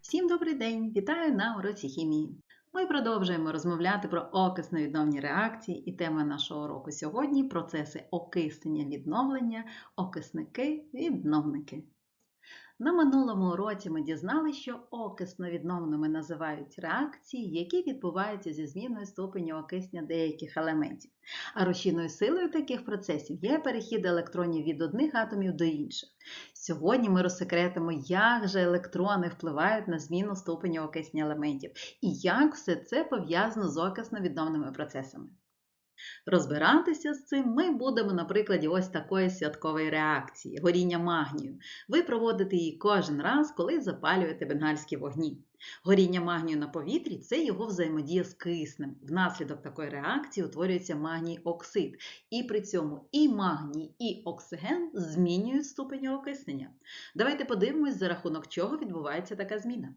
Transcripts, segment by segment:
Всім добрий день! Вітаю на уроці хімії. Ми продовжуємо розмовляти про окисно-відновні реакції, і тема нашого уроку сьогодні процеси окиснення відновлення, окисники, відновники. На минулому уроці ми дізналися, що окисно-відновними називають реакції, які відбуваються зі зміною ступеню окиснення деяких елементів. А рушійною силою таких процесів є перехід електронів від одних атомів до інших. Сьогодні ми розсекретимо, як же електрони впливають на зміну ступеню окиснення елементів і як все це пов'язано з окисно-відновними процесами. Розбиратися з цим ми будемо на прикладі ось такої святкової реакції горіння магнію. Ви проводите її кожен раз, коли запалюєте бенгальські вогні. Горіння магнію на повітрі це його взаємодія з киснем. Внаслідок такої реакції утворюється магній оксид, і при цьому і магній, і оксиген змінюють ступень окиснення. Давайте подивимось, за рахунок чого відбувається така зміна.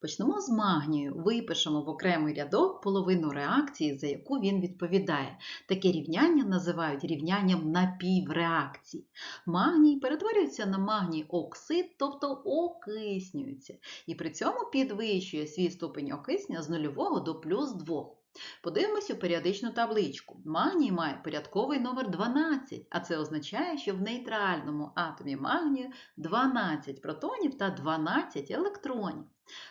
Почнемо з магнію. Випишемо в окремий рядок половину реакції, за яку він відповідає. Таке рівняння називають рівнянням напівреакцій. Магній перетворюється на магній оксид, тобто окиснюється, і при цьому підвищує свій ступень окиснення з нульового до плюс 2. Подивимося у періодичну табличку. Магній має порядковий номер 12, а це означає, що в нейтральному атомі магнію 12 протонів та 12 електронів.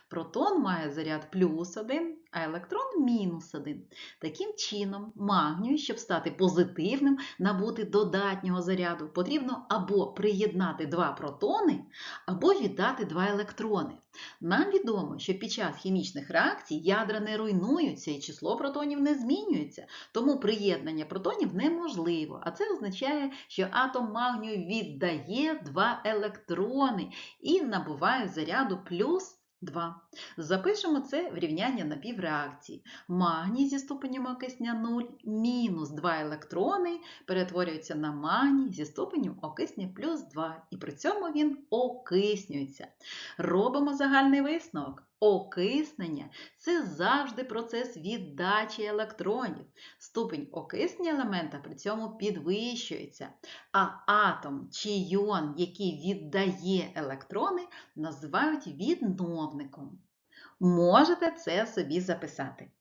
Протон має заряд плюс 1, а електрон мінус 1. Таким чином, магнію, щоб стати позитивним, набути додатнього заряду, потрібно або приєднати два протони, або віддати два електрони. Нам відомо, що під час хімічних реакцій ядра не руйнуються і число протонів не змінюється, тому приєднання протонів неможливо, а це означає, що атом магнію віддає два електрони і набуває заряду плюс 2. Запишемо це в рівняння напівреакції. Магній зі ступенем окисня 0 мінус 2 електрони перетворюється на магній зі ступенем окисня плюс 2, і при цьому він окиснюється. Робимо загальний висновок. Окиснення це завжди процес віддачі електронів. Ступень окиснення елемента при цьому підвищується, а атом чи йон, який віддає електрони, називають відновником. Можете це собі записати.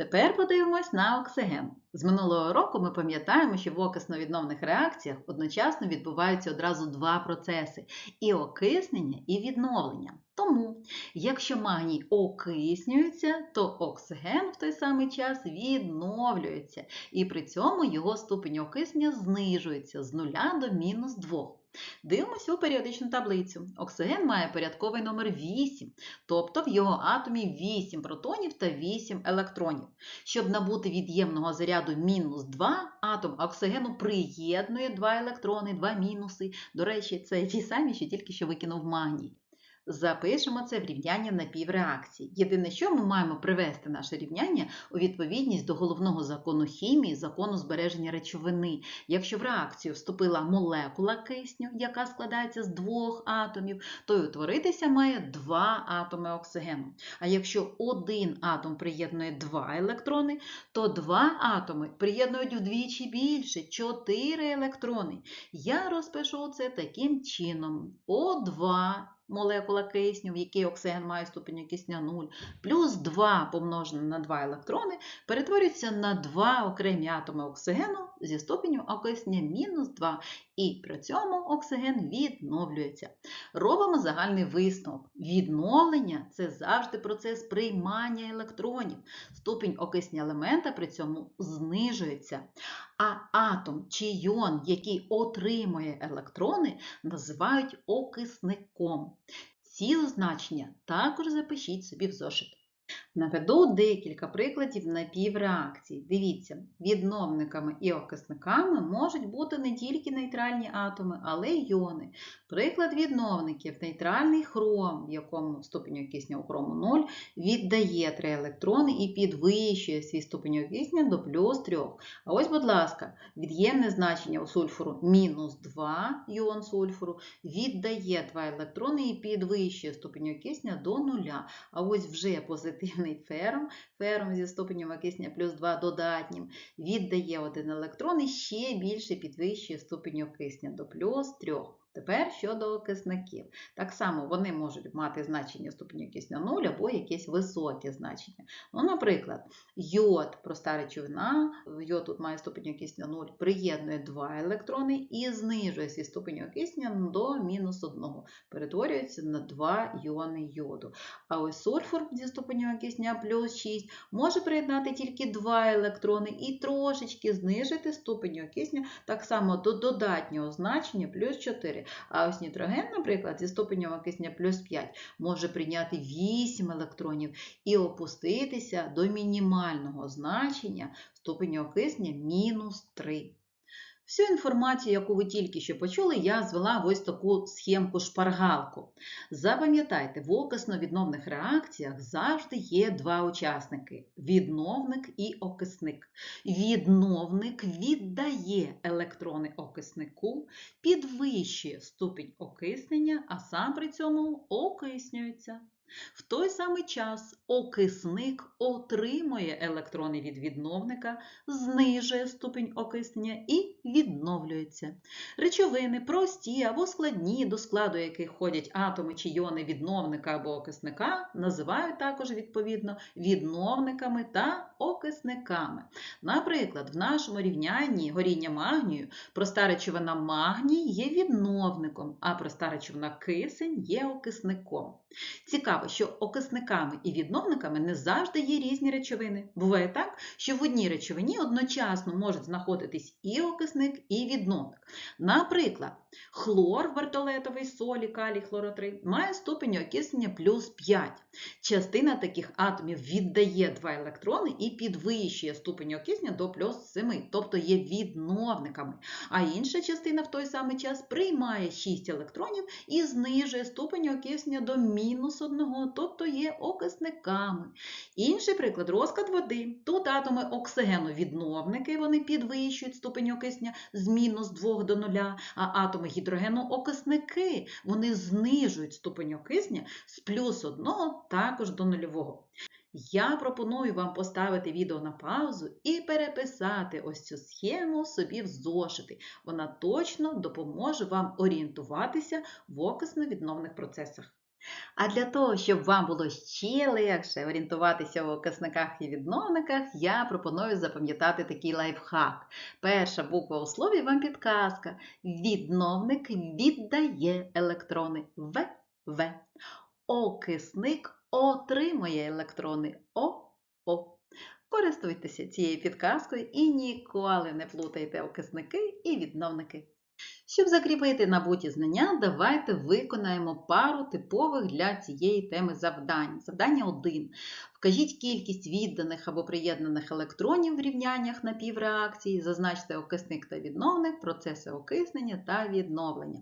Тепер подивимось на оксиген. З минулого року ми пам'ятаємо, що в окисно-відновних реакціях одночасно відбуваються одразу два процеси і окиснення, і відновлення. Тому, якщо магній окиснюється, то оксиген в той самий час відновлюється, і при цьому його ступень окиснення знижується з 0 до мінус 2. Дивимося у періодичну таблицю. Оксиген має порядковий номер 8, тобто в його атомі 8 протонів та 8 електронів. Щоб набути від'ємного заряду мінус 2, атом оксигену приєднує 2 електрони, 2 мінуси. До речі, це ті самі, що тільки що викинув магній. Запишемо це в рівняння напівреакції. Єдине, що ми маємо привести наше рівняння у відповідність до головного закону хімії, закону збереження речовини. Якщо в реакцію вступила молекула кисню, яка складається з двох атомів, то й утворитися має два атоми оксигену. А якщо один атом приєднує два електрони, то два атоми приєднують вдвічі більше чотири електрони. Я розпишу це таким чином: О2 молекула кисню, в якій оксиген має ступеню кисня 0, плюс 2 помножене на 2 електрони, перетворюється на 2 окремі атоми оксигену зі ступеню окисня мінус 2, і при цьому оксиген відновлюється. Робимо загальний висновок. Відновлення це завжди процес приймання електронів. Ступінь окисня елемента при цьому знижується. А атом чи йон, який отримує електрони, називають окисником. Ці означення також запишіть собі в зошит. Наведу декілька прикладів напівреакцій. Дивіться, відновниками і окисниками можуть бути не тільки нейтральні атоми, але й йони. Приклад відновників нейтральний хром, в якому ступень окисня у хрому 0, віддає 3 електрони і підвищує свій ступень окисня до плюс 3. А ось, будь ласка, від'ємне значення у сульфуру мінус 2 іон сульфуру, віддає 2 електрони і підвищує ступень окисня до 0. А ось вже позитивне позитивний ферум, ферум зі ступенем окиснення плюс 2 додатнім, віддає один електрон і ще більше підвищує ступінь окиснення до плюс 3. Тепер щодо окисників. Так само вони можуть мати значення ступеня окиснення 0 або якесь високе значення. Ну, наприклад, йод, проста речовина, йод тут має ступень окиснення 0, приєднує 2 електрони і знижує свій ступень окиснення до мінус 1, перетворюється на 2 іони йоду. А ось сульфур зі ступенем окиснення плюс 6 може приєднати тільки 2 електрони і трошечки знижити ступень окиснення так само до додатнього значення плюс 4. А ось нітроген, наприклад, зі ступенем кисня плюс 5 може прийняти 8 електронів і опуститися до мінімального значення ступеня окиснення мінус 3. Всю інформацію, яку ви тільки що почули, я звела в ось таку схемку шпаргалку. Запам'ятайте, в окисно-відновних реакціях завжди є два учасники відновник і окисник. Відновник віддає електрони окиснику, підвищує ступінь окиснення, а сам при цьому окиснюється. В той самий час окисник отримує електрони від відновника, знижує ступінь окиснення і відновлюється. Речовини прості або складні, до складу яких входять атоми чи йони відновника або окисника, називають також відповідно відновниками та окисниками. Наприклад, в нашому рівнянні горіння магнію проста речовина магній є відновником, а проста речовина кисень є окисником. Цікаво, що окисниками і відновниками не завжди є різні речовини. Буває так, що в одній речовині одночасно можуть знаходитись і окисник, і відновник. Наприклад, хлор вертолетовий солі, калій хлоротри має ступінь окиснення плюс 5. Частина таких атомів віддає 2 електрони і підвищує ступінь окиснення до плюс 7, тобто є відновниками. А інша частина в той самий час приймає 6 електронів і знижує ступінь окиснення до мінус 1, тобто є окисниками. Інший приклад розклад води. Тут атоми оксигену відновники, вони підвищують ступень окиснення з мінус 2 до 0, а атоми гідрогену окисники, вони знижують ступень окиснення з плюс 1 також до нульового. Я пропоную вам поставити відео на паузу і переписати ось цю схему собі в зошити. Вона точно допоможе вам орієнтуватися в окисно-відновних процесах. А для того, щоб вам було ще легше орієнтуватися в окисниках і відновниках, я пропоную запам'ятати такий лайфхак. Перша буква у слові вам підказка. Відновник віддає електрони В, В. Окисник отримує електрони О, О. Користуйтеся цією підказкою і ніколи не плутайте окисники і відновники. Щоб закріпити набуті знання, давайте виконаємо пару типових для цієї теми завдань. Завдання 1. Вкажіть кількість відданих або приєднаних електронів в рівняннях напівреакції, зазначте окисник та відновник, процеси окиснення та відновлення.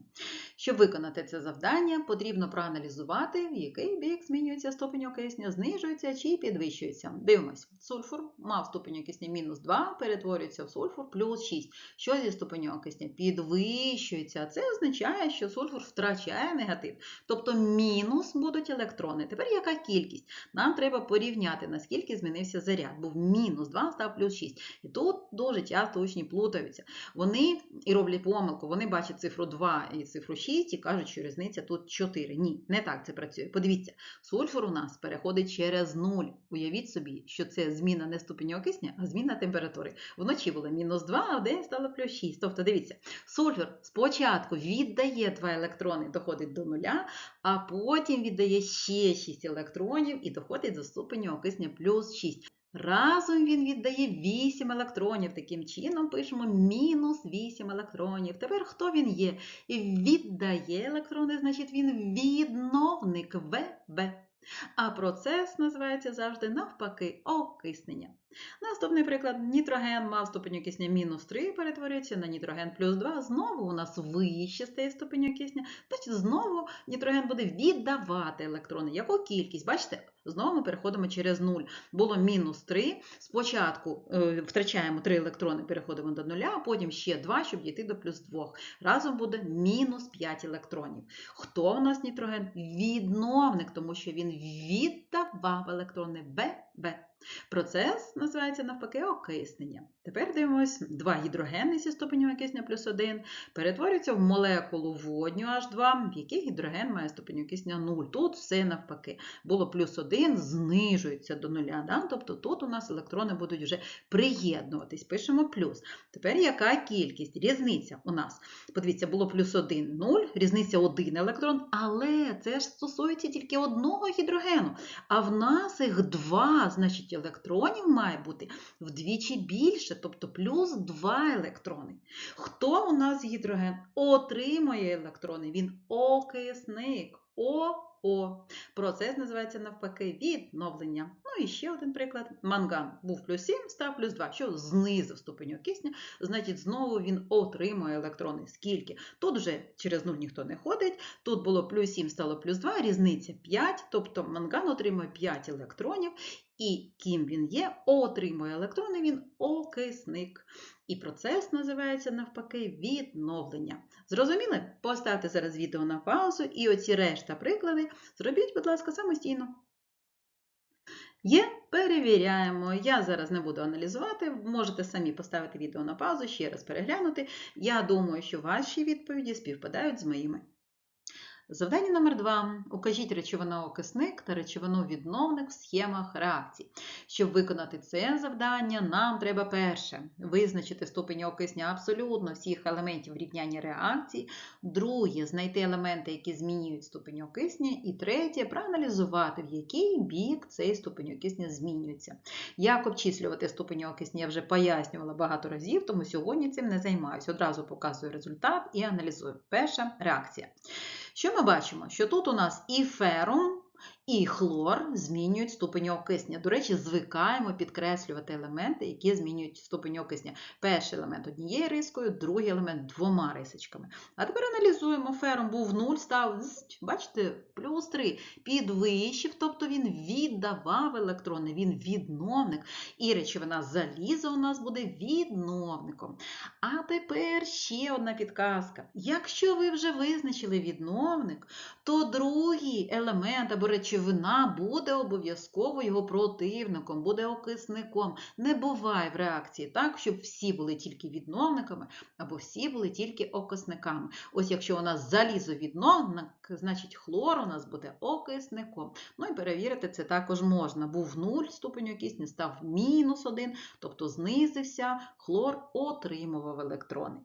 Щоб виконати це завдання, потрібно проаналізувати, в який бік змінюється ступень окиснення, знижується чи підвищується. Дивимось, сульфур мав ступень окиснення мінус 2, перетворюється в сульфур плюс 6. Що зі ступенем окиснення? Підвищується. Це означає, що сульфур втрачає негатив. Тобто мінус будуть електрони. Тепер яка кількість? Нам треба порівняти, наскільки змінився заряд. Був мінус 2, став плюс 6. І тут дуже часто учні плутаються. Вони і роблять помилку, вони бачать цифру 2 і цифру 6 і кажуть, що різниця тут 4. Ні, не так це працює. Подивіться, сульфур у нас переходить через 0. Уявіть собі, що це зміна не ступеня окисня, а зміна температури. Вночі було мінус 2, а в день стало плюс 6. Тобто, дивіться, сульфур спочатку віддає 2 електрони, доходить до 0, а потім віддає ще 6 електронів і доходить до ступеня окисня плюс 6. Разом він віддає 8 електронів. Таким чином пишемо мінус 8 електронів. Тепер хто він є? Віддає електрони, значить він відновник ВВ. А процес називається завжди навпаки окиснення. Наступний приклад. Нітроген мав ступень окисня мінус 3, перетворюється на нітроген плюс 2. Знову у нас вище стає ступень окисня. Значить, знову нітроген буде віддавати електрони. Яку кількість? Бачите, знову ми переходимо через 0. Було мінус 3. Спочатку е, втрачаємо 3 електрони, переходимо до 0, а потім ще 2, щоб дійти до плюс 2. Разом буде мінус 5 електронів. Хто у нас нітроген? Відновник, тому що він віддавав електрони Б, Б. Процес називається навпаки окиснення. Тепер дивимось, два гідрогени зі ступенем окиснення плюс 1 перетворюються в молекулу водню H2, в якій гідроген має ступень окиснення 0. Тут все навпаки. Було плюс 1, знижується до нуля. Да? Тобто тут у нас електрони будуть вже приєднуватись. Пишемо плюс. Тепер яка кількість? Різниця у нас. Подивіться, було плюс 1, 0, різниця 1 електрон, але це ж стосується тільки одного гідрогену. А в нас їх два, значить електронів має бути вдвічі більше, тобто плюс 2 електрони. Хто у нас гідроген? Отримує електрони, він окисник. О, О. Процес називається навпаки відновлення. Ну і ще один приклад. Манган був плюс 7, став плюс 2. Що знизив ступень окисня, значить знову він отримує електрони. Скільки? Тут вже через 0 ніхто не ходить. Тут було плюс 7, стало плюс 2, різниця 5, тобто манган отримує 5 електронів. І ким він є, отримує електрони, він окисник. І процес називається навпаки відновлення. Зрозуміли? Поставте зараз відео на паузу і оці решта приклади зробіть, будь ласка, самостійно. Є, перевіряємо. Я зараз не буду аналізувати, можете самі поставити відео на паузу, ще раз переглянути. Я думаю, що ваші відповіді співпадають з моїми. Завдання номер 2. Укажіть речовину-окисник та речовину-відновник в схемах реакцій. Щоб виконати це завдання, нам треба перше визначити ступені окисня абсолютно всіх елементів рівняння реакцій. Друге знайти елементи, які змінюють ступень окисня. І третє проаналізувати, в який бік цей ступень окисня змінюється. Як обчислювати ступені окисня, я вже пояснювала багато разів, тому сьогодні цим не займаюся. Одразу показую результат і аналізую. Перша реакція. Що ми бачимо? Що тут у нас і ферум, і хлор змінюють ступень окисня. До речі, звикаємо підкреслювати елементи, які змінюють ступень окисня. Перший елемент однією рискою, другий елемент двома рисочками. А тепер аналізуємо. Ферум був 0, став, бачите, плюс 3. Підвищив, тобто він віддавав електрони, він відновник. І речовина заліза у нас буде відновником. А тепер ще одна підказка. Якщо ви вже визначили відновник, то другий елемент або речовина буде обов'язково його противником, буде окисником. Не буває в реакції так, щоб всі були тільки відновниками, або всі були тільки окисниками. Ось якщо у нас залізовідновник, значить хлор у нас буде окисником. Ну і перевірити це також можна. Був 0 ступень окисня, став мінус 1, тобто знизився, хлор отримував електрони.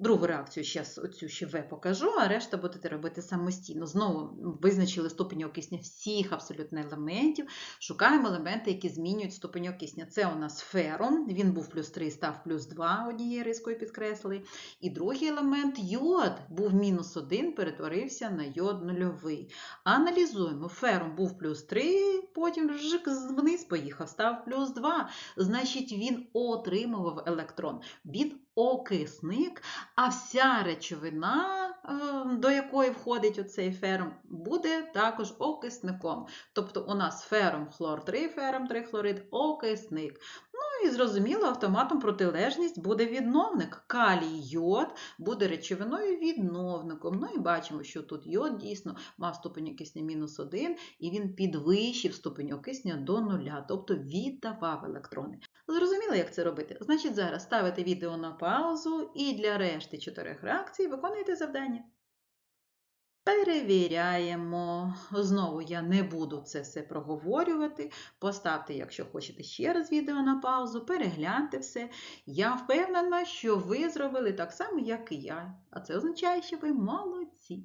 Другу реакцію зараз оцю ще В покажу, а решта будете робити самостійно. Знову визначили ступень окисня всіх абсолютно елементів. Шукаємо елементи, які змінюють ступень окисня. Це у нас ферум, він був плюс 3, став плюс 2, однією рискою підкреслили. І другий елемент йод був мінус 1, перетворився на йод нульовий. Аналізуємо. Ферум був плюс 3, потім вниз поїхав, став плюс 2. Значить, він отримував електрон. Він окисник, а вся речовина, е, до якої входить оцей ферм, буде також окисником. Тобто у нас ферум хлор 3, ферум 3 хлорид, окисник. Ну і зрозуміло, автоматом протилежність буде відновник. Калій йод буде речовиною відновником. Ну і бачимо, що тут йод дійсно мав ступень окисня мінус 1, і він підвищив ступень окисня до нуля, тобто віддавав електрони. Зрозуміло, як це робити? Значить, зараз ставите відео на паузу і для решти чотирьох реакцій виконуєте завдання. Перевіряємо. Знову я не буду це все проговорювати. Поставте, якщо хочете, ще раз відео на паузу, перегляньте все. Я впевнена, що ви зробили так само, як і я. А це означає, що ви молодці.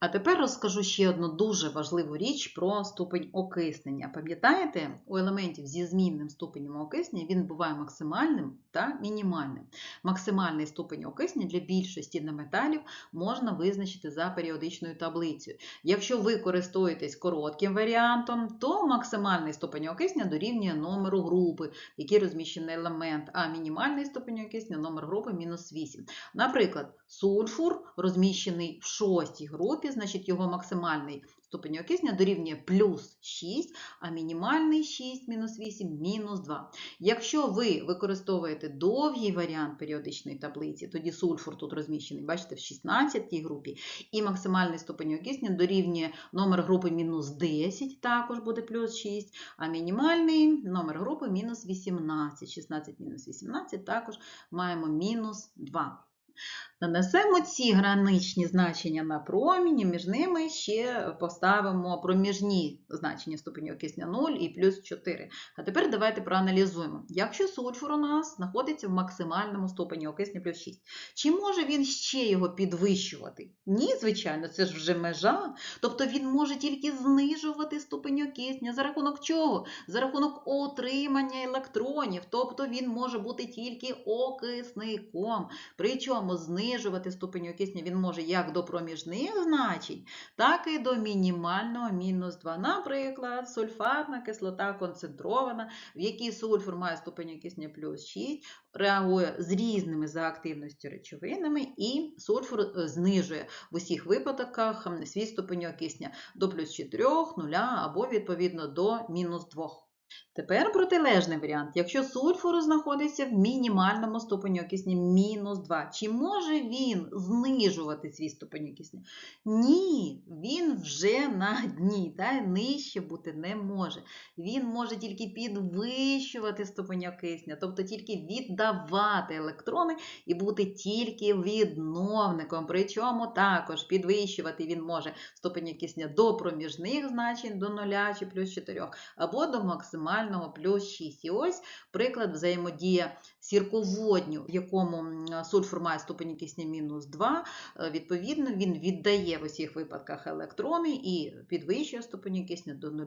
А тепер розкажу ще одну дуже важливу річ про ступень окиснення. Пам'ятаєте, у елементів зі змінним ступенем окиснення він буває максимальним та мінімальним. Максимальний ступень окиснення для більшості неметалів можна визначити за періодичною таблицею. Якщо ви користуєтесь коротким варіантом, то максимальний ступень окиснення дорівнює номеру групи, в якій розміщений елемент, а мінімальний ступень окиснення номер групи мінус 8. Наприклад, сульфур розміщений в шостій групі групі, значить його максимальний ступень окиснення дорівнює плюс 6, а мінімальний 6 мінус 8 мінус 2. Якщо ви використовуєте довгий варіант періодичної таблиці, тоді сульфур тут розміщений, бачите, в 16-й групі, і максимальний ступень окиснення дорівнює номер групи мінус 10, також буде плюс 6, а мінімальний номер групи мінус 18. 16 мінус 18 також маємо мінус 2. Нанесемо ці граничні значення на проміні, між ними ще поставимо проміжні значення ступені окисня 0 і плюс 4. А тепер давайте проаналізуємо. Якщо сульфур у нас знаходиться в максимальному ступені окисня плюс 6, чи може він ще його підвищувати? Ні, звичайно, це ж вже межа. Тобто він може тільки знижувати ступень окисня. За рахунок чого? За рахунок отримання електронів. Тобто він може бути тільки окисником. Причому знижувати ступень окисня він може як до проміжних значень, так і до мінімального мінус 2. Наприклад, сульфатна кислота концентрована, в якій сульфур має ступень окисня плюс 6, реагує з різними за активністю речовинами, і сульфур е, знижує в усіх випадках свій ступень окисня до плюс 4, 0 або відповідно до мінус 2. Тепер протилежний варіант. Якщо сульфур знаходиться в мінімальному ступені окисня мінус 2, чи може він знижувати свій ступень окисня? Ні, він вже на дні, та, нижче бути не може. Він може тільки підвищувати ступень окисня, тобто тільки віддавати електрони і бути тільки відновником. Причому також підвищувати він може ступень окисня до проміжних значень, до 0 чи плюс 4, або до максимального плюс 6. І ось приклад взаємодія сірководню, в якому сульфур має ступень кисня мінус 2. Е, Відповідно, він віддає в усіх випадках електрони і підвищує ступені кисня до 0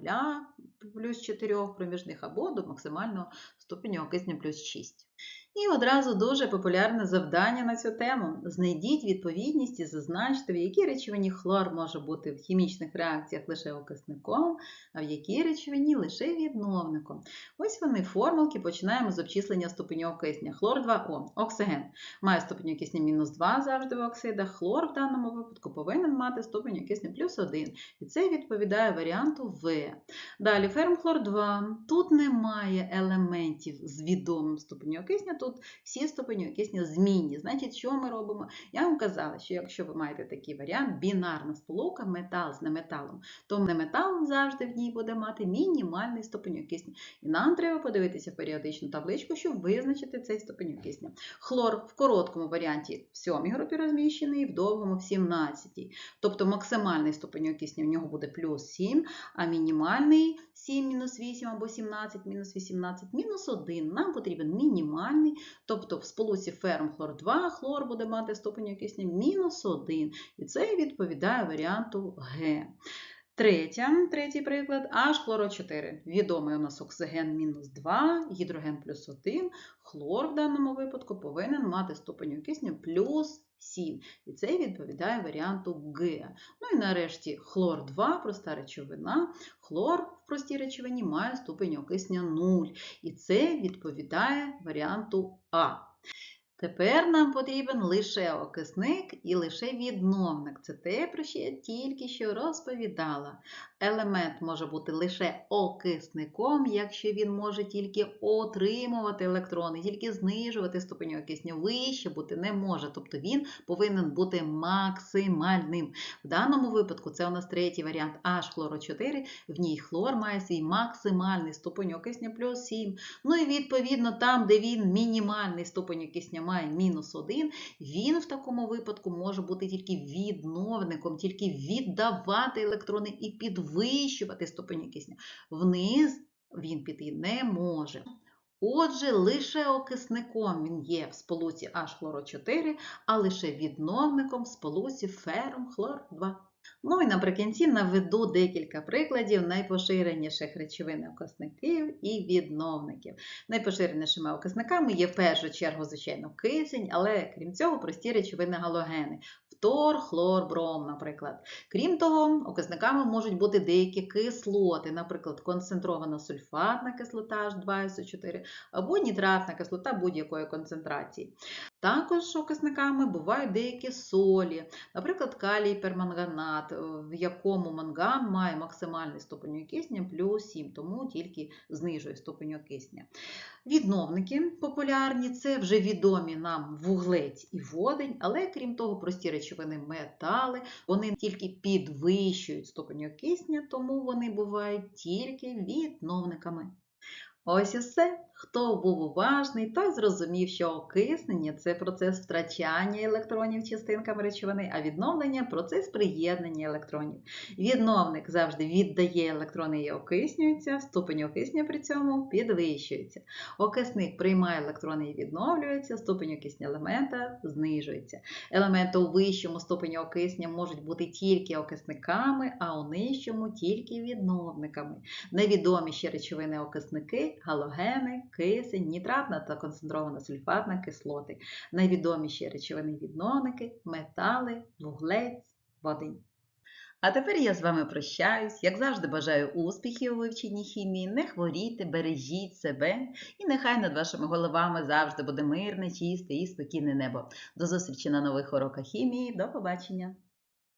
плюс 4 проміжних або до максимального ступеня кисню плюс 6. І одразу дуже популярне завдання на цю тему. Знайдіть відповідність і зазначте, в якій речовині хлор може бути в хімічних реакціях лише окисником, а в якій речовині лише відновником. Ось вони формулки, починаємо з обчислення ступеню кисня. Хлор 2О, оксиген. Має ступень кисня мінус 2 завжди в оксидах. Хлор в даному випадку повинен мати ступень кисня плюс 1. І це відповідає варіанту В. Далі фермхлор 2. Тут немає елементів з відомим ступенем кисня, тут всі ступені кисня змінні. Значить, що ми робимо? Я вам казала, що якщо ви маєте такий варіант, бінарна сполука, метал з неметалом, то неметал завжди в ній буде мати мінімальний ступень кисня. І нам треба подивитися періодичну табличку, щоб визначити цей ступень кисня. Хлор в короткому варіанті в 7 групі розміщений, в довгому в 17. Тобто максимальний ступень кисня в нього буде плюс 7, а мінімальний 7 мінус 8 або 17 мінус 18 мінус 1. Нам потрібен мінімальний, тобто в сполуці ферм хлор 2 хлор буде мати ступень кисня мінус 1. І це відповідає варіанту Г. Третя, третій приклад H хлоро 4. Відомий у нас оксиген мінус 2, гідроген плюс 1. Хлор в даному випадку повинен мати ступень кисня плюс 7. І це відповідає варіанту Г. Ну і нарешті хлор 2, проста речовина. Хлор простій речовині має ступень окиснення 0. І це відповідає варіанту А. Тепер нам потрібен лише окисник і лише відновник. Це те, про що я тільки що розповідала. Елемент може бути лише окисником, якщо він може тільки отримувати електрони, тільки знижувати ступень окисню, вище бути не може. Тобто він повинен бути максимальним. В даному випадку це у нас третій варіант H хлоро 4. В ній хлор має свій максимальний ступень окисня плюс 7. Ну і відповідно там, де він мінімальний ступень окисня має мінус 1, він в такому випадку може бути тільки відновником, тільки віддавати електрони і підвищувати ступені кисня. Вниз він піти не може. Отже, лише окисником він є в сполуці H хлоро 4, а лише відновником в сполуці ферум хлор 2. Ну і наприкінці наведу декілька прикладів найпоширеніших речовин окисників і відновників. Найпоширенішими окисниками є в першу чергу, звичайно, кисень, але крім цього прості речовини галогени. Фтор, хлор, бром, наприклад. Крім того, окисниками можуть бути деякі кислоти, наприклад, концентрована сульфатна кислота H2SO4 або нітратна кислота будь-якої концентрації. Також окисниками бувають деякі солі, наприклад, калій перманганат, е, в якому манган має максимальний ступень окиснення плюс 7, тому тільки знижує ступень окиснення. Відновники популярні це вже відомі нам вуглець і водень, але крім того, прості речовини метали, вони тільки підвищують ступень окиснення, тому вони бувають тільки відновниками. Ось і все. Хто був уважний, той зрозумів, що окиснення це процес втрачання електронів частинками речовини, а відновлення процес приєднання електронів. Відновник завжди віддає електрони і окиснюється, ступень окиснення при цьому підвищується. Окисник приймає електрони і відновлюється, ступень окиснення елемента знижується. Елементи у вищому ступені окиснення можуть бути тільки окисниками, а у нижчому тільки відновниками. Невідомі ще речовини окисники, галогени, кисень, нітратна та концентрована сульфатна кислоти. Найвідоміші речовини відновники, метали, вуглець, водень. А тепер я з вами прощаюсь. Як завжди, бажаю успіхів у вивченні хімії. Не хворійте, бережіть себе, і нехай над вашими головами завжди буде мирне, чисте і спокійне небо. До зустрічі на нових уроках хімії. До побачення!